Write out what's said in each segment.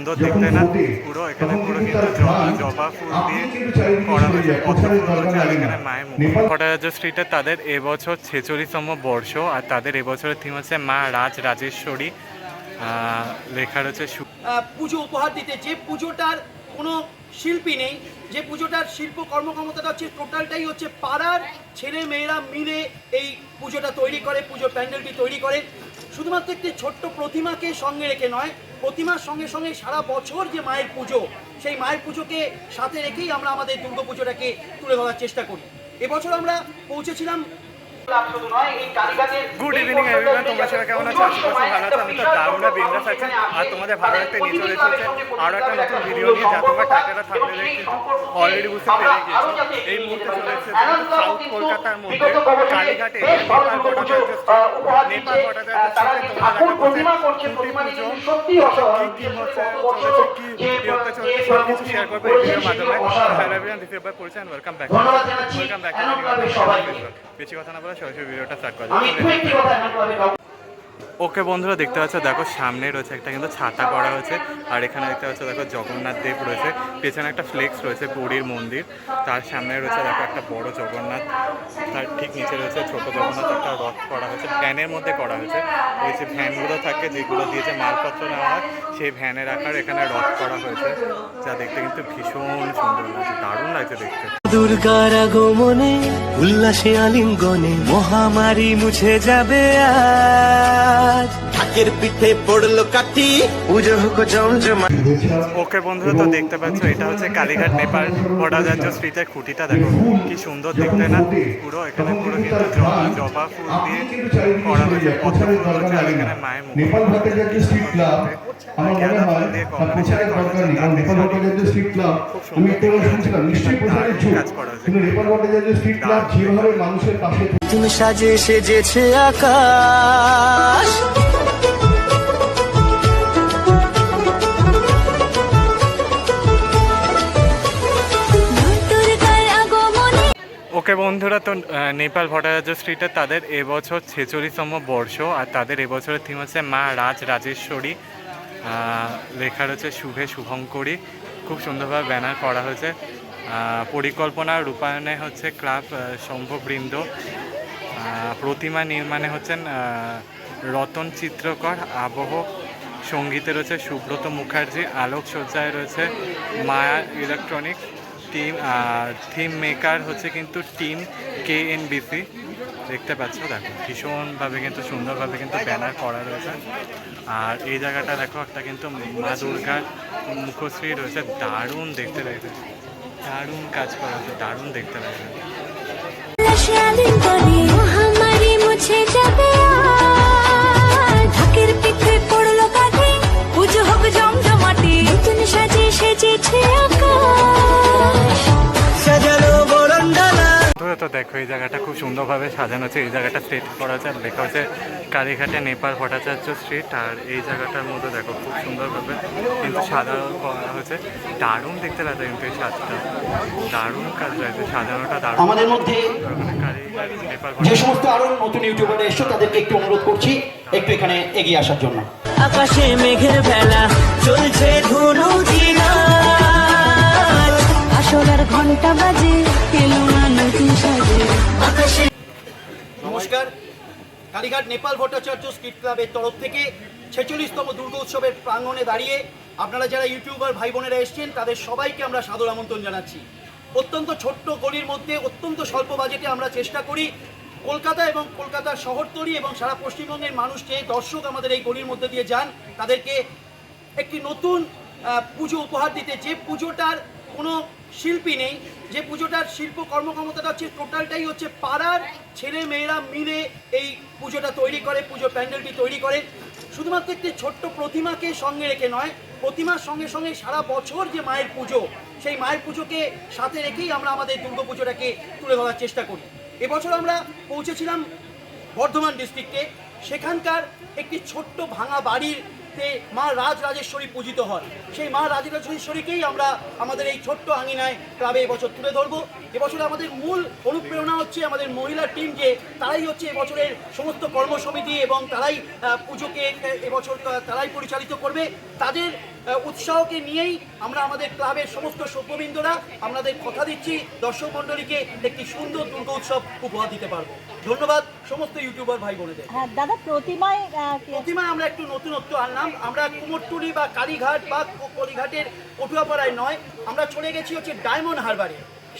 সুন্দর দেখতে না পুরো এখানে পুরো কিন্তু জবা ফুল দিয়ে করা হয়েছে পদ্ম ফুল রয়েছে আর এখানে মায়ের মুখ। ভট্টাচার্য স্ট্রিটে তাদের এবছর ছেচল্লিশতম বর্ষ আর তাদের এবছরের থিম হচ্ছে মা রাজ রাজেশ্বরী। আহ, লেখা রয়েছে পুজো উপহার দিতে। যে পুজোটার কোনো শিল্পী নেই যে পুজোটার শিল্প কর্মক্ষমতাটা হচ্ছে টোটালটাই হচ্ছে পাড়ার ছেলে মেয়েরা মিলে এই পুজোটা তৈরি করে পুজোর প্যান্ডেলটি তৈরি করে। শুধুমাত্র একটি ছোট্ট প্রতিমাকে সঙ্গে রেখে নয়, প্রতিমার সঙ্গে সঙ্গে সারা বছর যে মায়ের পুজো, সেই মায়ের পুজোকে সাথে রেখেই আমরা আমাদের দুর্গা পুজোটাকে তুলে ধরার চেষ্টা করি। এবছর আমরা পৌঁছেছিলাম গুড ইভিনিং এভরিওয়ান তোমরা সবাই কেমন আছো? আশা করছি ভালো আছো। আমি তো দারুণ বিন্দাস আছি আর তোমাদের ভালো একটা নিয়ে চলে এসেছে একটা নতুন ভিডিও নিয়ে। যা তোমরা টাকাটা থাকলে কিন্তু অলরেডি বুঝতে পেরে গিয়েছো। এই মুহূর্তে চলে এসেছে সাউথ কলকাতার মধ্যে কালীঘাটে নেপাল ভট্টাচার্য। নেপাল ভট্টাচার্য তোমরা দেখা করছে পুজো কি হচ্ছে, কি হতে সব কিছু শেয়ার করব এই ভিডিওর মাধ্যমে। Hello everyone this is Porichoy welcome back welcome back বেশি কথা না বলে সরাসরি ভিডিওটা স্টার্ট করা ওকে বন্ধুরা দেখতে পাচ্ছ দেখো সামনে রয়েছে একটা কিন্তু ছাতা করা হয়েছে আর এখানে দেখতে পাচ্ছ দেখো জগন্নাথ দেব রয়েছে পেছনে একটা ফ্লেক্স রয়েছে পুরীর মন্দির তার সামনে রয়েছে দেখো একটা বড় জগন্নাথ তার ঠিক নিচে রয়েছে ছোট জগন্নাথ একটা রথ করা হয়েছে ভ্যানের মধ্যে করা হয়েছে ওই যে ভ্যানগুলো থাকে যেগুলো দিয়ে যে মালপত্র নেওয়া হয় সেই ভ্যানের আকার এখানে রথ করা হয়েছে যা দেখতে কিন্তু ভীষণ সুন্দর লাগছে দারুণ লাগছে দেখতে। দুর্গার আগমনে উল্লাসে আলিঙ্গনে মহামারী মুছে যাবে আজ। ঢাকের পিঠে পড়ল কাঠি। পুজো হোক জমজমা। ওকে বন্ধুরা তো দেখতে পাচ্ছ এটা হচ্ছে কালীঘাট নেপাল ভট্টাচার্য স্ট্রিটের খুঁটিটা দেখো কি সুন্দর দেখতে না? পুরো এখানে পুরো কিন্তু জবা জবা ফুল দিয়ে করা হয়েছে পদ্ম ফুল আর এখানে মায়ের মুখ আমার মনে হয় তার দরকার নেই। কারণ নেপাল ভট্টাচার্য স্ট্রিট ক্লাব আমি একটু আগে শুনছিলাম নিশ্চয়ই প্রচারের যুগ কিন্তু নেপাল ভট্টাচার্য স্ট্রিট ক্লাব যেভাবে মানুষের পাশে তুমি সাজে সেজেছে আকাশ। ওকে বন্ধুরা তো নেপাল ভট্টাচার্য স্ট্রিটে তাদের এবছর ছেচল্লিশতম বর্ষ আর তাদের এবছরের থিম হচ্ছে মা রাজ রাজেশ্বরী। লেখা রয়েছে শুভে শুভঙ্করী খুব সুন্দরভাবে ব্যানার করা হয়েছে। পরিকল্পনা রূপায়ণে হচ্ছে ক্লাব শম্ভবৃন্দ প্রতিমা নির্মাণে হচ্ছেন রতন চিত্রকর, আবহ সঙ্গীতে রয়েছে সুব্রত মুখার্জি, আলোকসজ্জায় রয়েছে Maya electronic team theme maker হচ্ছে কিন্তু টিম কে এন বিসি দেখতে পাচ্ছ, দেখো, ভীষণভাবে কিন্তু সুন্দরভাবে কিন্তু ব্যানার করা রয়েছে। আর এই জায়গাটা দেখো, একটা কিন্তু মা দুর্গার মুখশ্রী রয়েছে। দারুণ দেখতে লাগছে। দারুণ কাজ করা দারুণ দেখতে লাগছে। দেখো এই জায়গাটা খুব সুন্দরভাবে সাজানো হচ্ছে। এই জায়গাটা সেট করা হচ্ছে আর লেখা হচ্ছে কালীঘাটে নেপাল ভট্টাচার্য স্ট্রিট আর এই জায়গাটার মধ্যে দেখো খুব সুন্দরভাবে কিন্তু সাজানো করা হয়েছে। দারুণ দেখতে লাগছে কিন্তু এই সাজটা। দারুণ কাজ লাগছে সাজানোটা দারুণ। আমাদের মধ্যে যে সমস্ত আরও নতুন ইউটিউবার এসছো তাদেরকে একটু অনুরোধ করছি একটু এখানে এগিয়ে আসার জন্য। আকাশে মেঘের বেলা কালীঘাট নেপাল ভট্টাচার্য স্ট্রিট ক্লাবের তরফ থেকে ছেচল্লিশতম দুর্গা উৎসবের প্রাঙ্গণে দাঁড়িয়ে আপনারা যারা ইউটিউবার ভাই বোনেরা এসছেন, তাদের সবাইকে আমরা সাদর আমন্ত্রণ জানাচ্ছি। অত্যন্ত ছোট্ট গলির মধ্যে, অত্যন্ত স্বল্প বাজেটে আমরা চেষ্টা করি কলকাতা এবং কলকাতার শহরতলি এবং সারা পশ্চিমবঙ্গের মানুষ যে দর্শক আমাদের এই গলির মধ্যে দিয়ে যান, তাদেরকে একটি নতুন পুজো উপহার দিতে যে পুজোটার কোনো শিল্পী নেই। যে পুজোটার শিল্প কর্মক্ষমতাটা হচ্ছে টোটালটাই হচ্ছে পাড়ার ছেলে মেয়েরা মিলে এই পুজোটা তৈরি করে পুজোর প্যান্ডেলটি তৈরি করে। শুধুমাত্র একটি ছোট্ট প্রতিমাকে সঙ্গে রেখে নয়, প্রতিমার সঙ্গে সঙ্গে সারা বছর যে মায়ের পুজো, সেই মায়ের পুজোকে সাথে রেখেই আমরা আমাদের দুর্গা পুজোটাকে তুলে ধরার চেষ্টা করি। এবছর আমরা পৌঁছেছিলাম বর্ধমান ডিস্ট্রিক্টে। সেখানকার একটি ছোট্ট ভাঙা বাড়িতে মা রাজ রাজেশ্বরী পূজিত হন সেই মা রাজ রাজেশ্বরীকেই আমরা আমাদের এই ছোট্ট আঙিনায় ক্লাবে এবছর তুলে ধরবো। এবছর আমাদের মূল অনুপ্রেরণা হচ্ছে আমাদের মহিলা টিম যে তারাই হচ্ছে এবছরের সমস্ত কর্মসমিতি এবং তারাই পুজোকে এবছর তারাই পরিচালিত করবে। তাদের উৎসাহকে নিয়েই আমরা আমাদের ক্লাবের সমস্ত সভ্যবৃন্দরা আপনাদের কথা দিচ্ছি। দর্শক মণ্ডলীকে একটি সুন্দর দুর্গা উৎসব উপহার দিতে পারব। ধন্যবাদ সমস্ত ইউটিউবার ভাই বোনেদের। হ্যাঁ দাদা প্রতিমায় প্রতিমায় আমরা একটু নতুনত্ব আনলাম। আমরা কুমোরটুলি বা কালীঘাট বা কলিঘাটের পটুয়াপাড়ায় নয় আমরা চলে গেছি হচ্ছে ডায়মন্ড হারবারে।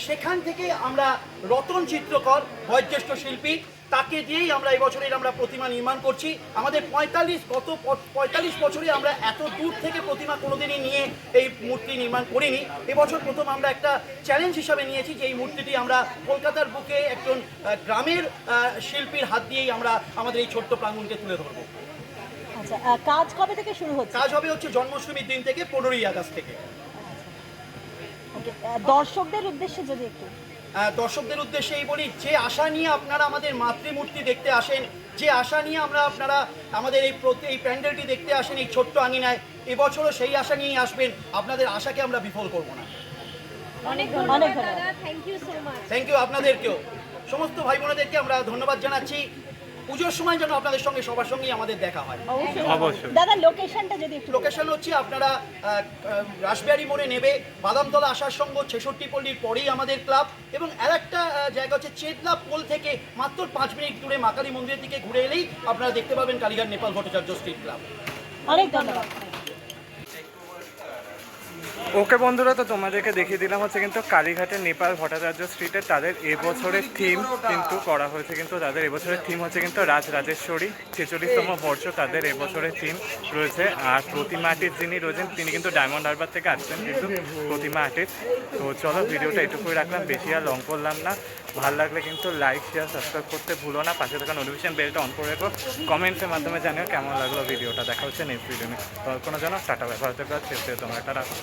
সেখান থেকে আমরা রতন চিত্রকর বয়োজ্যেষ্ঠ শিল্পী তাকে দিয়েই আমরা এই বছরের আমরা প্রতিমা নির্মাণ করছি। আমাদের পঁয়তাল্লিশ গত পঁয়তাল্লিশ বছরে আমরা এত দূর থেকে প্রতিমা কোনোদিনই নিয়ে এই মূর্তি নির্মাণ করিনি। এবছর প্রথম আমরা একটা চ্যালেঞ্জ হিসাবে নিয়েছি যে এই মূর্তিটি আমরা কলকাতার বুকে একজন গ্রামের শিল্পীর হাত দিয়েই আমরা আমাদের এই ছোট্ট প্রাঙ্গণকে তুলে ধরবো। আচ্ছা কাজ কবে থেকে শুরু হচ্ছে? কাজ হবে হচ্ছে জন্মাষ্টমীর দিন থেকে পনেরোই আগস্ট থেকে। দর্শকদের উদ্দেশ্যে যদি একটু দর্শকদের উদ্দেশ্যে এই বলি যে আশা নিয়ে আপনারা আমাদের মাতৃমূর্তি দেখতে আসেন যে আশা নিয়ে আমরা আপনারা আমাদের এই প্রতি এই প্যান্ডেলটি দেখতে আসেন এই ছোট্ট আঙিনায় এবছরও সেই আশা নিয়েই আসবেন আপনাদের আশাকে আমরা বিফল করব না। অনেক অনেক ধন্যবাদ ধন্যবাদ। দাদা thank you so much thank you আপনাদেরকেও। সমস্ত ভাই বোনেদেরকে আমরা ধন্যবাদ জানাচ্ছি। পুজোর সময় যেন আপনাদের সঙ্গে সবার সঙ্গেই আমাদের দেখা হয়। অবশ্যই। দাদা লোকেশনটা যদি একটু লোকেশন হচ্ছে আপনারা রাসবিহারি মোড়ে নেবে বাদামতলা আসার সঙ্গ ছেষট্টি পল্লীর পরেই আমাদের ক্লাব এবং আর একটা জায়গা হচ্ছে চেতলা পোল থেকে মাত্র পাঁচ মিনিট দূরে মাকালী মন্দিরের দিকে ঘুরে এলেই আপনারা দেখতে পাবেন কালীঘাট নেপাল ভট্টাচার্য স্ট্রিট ক্লাব। অনেক ধন্যবাদ। ওকে বন্ধুরা, তো তোমাদেরকে দেখিয়ে দিলাম হচ্ছে কিন্তু কালীঘাটের নেপাল ভট্টাচার্য স্ট্রিটে তাদের এবছরের থিম কিন্তু করা হয়েছে। কিন্তু তাদের এবছরের থিম হচ্ছে কিন্তু রাজ রাজেশ্বরী ছেচল্লিশতম বর্ষ তাদের এবছরের থিম রয়েছে। আর প্রতিমাটির যিনি রয়েছেন, তিনি কিন্তু ডায়মন্ড হারবার থেকে আসছেন কিন্তু প্রতিমা আর্টিস্ট তো চলো ভিডিওটা এটুকুই রাখলাম। বেশি আর লং করলাম না। ভালো লাগলে কিন্তু লাইক শেয়ার সাবস্ক্রাইব করতে ভুলো না। পাশে থাকা নোটিফিকেশন বেলটা অন করে রেখো। কমেন্টসের মাধ্যমে জানিও কেমন লাগল ভিডিওটা দেখা হচ্ছে নেক্সট ভিডিও নিয়ে। কোনো যেন টাটা ব্যবহার থেকে চেষ্টা তোমার একটা রাখো